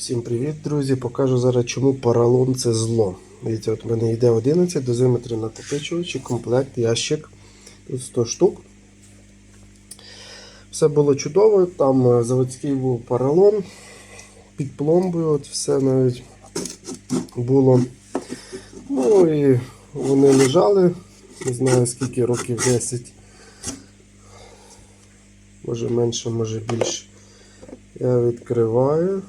Всім привіт, друзі! Покажу зараз, чому поролон це зло. Дивіться, от в мене йде 11 дозиметри накопичувачі, комплект, ящик. Тут 100 штук. Все було чудово. Там е, заводський був поролон під пломбою, от все навіть було. Ну і вони лежали, не знаю скільки років 10. Може менше, може більше. Я відкриваю.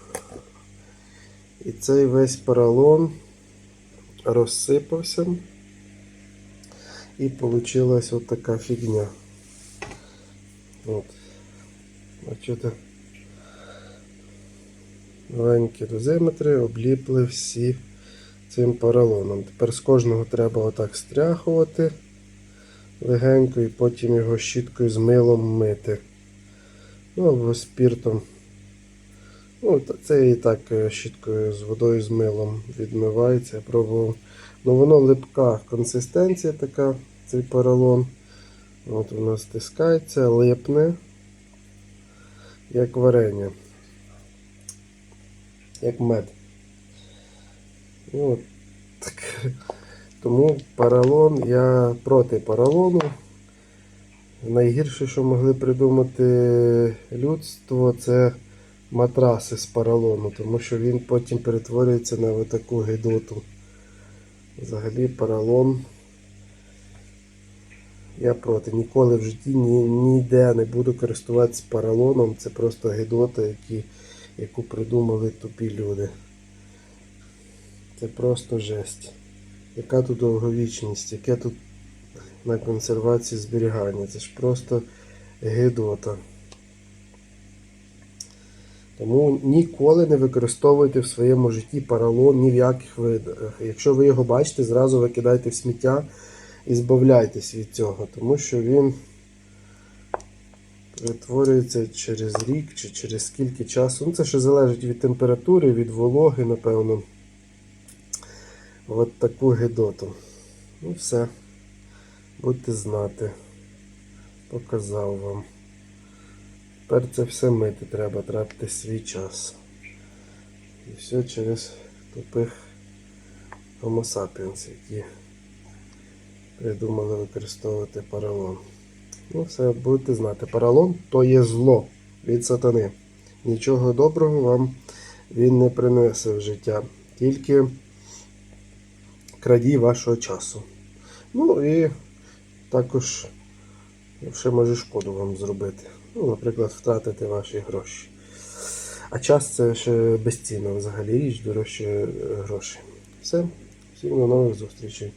І цей весь поролон розсипався. І вийшла от така фігня. От. Бачите? Маленькі дозиметри обліпли всі цим поролоном. Тепер з кожного треба отак стряхувати легенько і потім його щіткою з милом мити. Ну або спіртом. Ну, це і так е, щіткою з водою з милом відмивається. Я пробував. Ну воно липка консистенція така, цей поролон. От воно стискається, липне, як варення. Як мед. От, так. Тому поролон, я проти поролону. Найгірше, що могли придумати людство, це матраси з поролону, тому що він потім перетворюється на таку гидоту. Взагалі поролон. Я проти. Ніколи в житті ні, ніде не буду користуватися поролоном. Це просто гидота, які, яку придумали тупі люди. Це просто жесть. Яка тут довговічність, яке тут на консервації зберігання. Це ж просто гидота. Тому ніколи не використовуйте в своєму житті поролон ні в яких видах. Якщо ви його бачите, зразу викидайте в сміття і збавляйтесь від цього, тому що він перетворюється через рік чи через скільки часу. Ну, це ще залежить від температури, від вологи, напевно. От таку гидоту. Ну все. Будьте знати. Показав вам. Тепер це все мити треба, тратити свій час. І все через тупих Homo sapiens, які придумали використовувати поролон. Ну, все, будете знати. Поролон то є зло від сатани. Нічого доброго вам він не принесе в життя. Тільки крадій вашого часу. Ну і також ще може шкоду вам зробити. Ну, наприклад, втратити ваші гроші. А час це ще безцінна взагалі річ, дорожче гроші. Все, всім до нових зустрічей.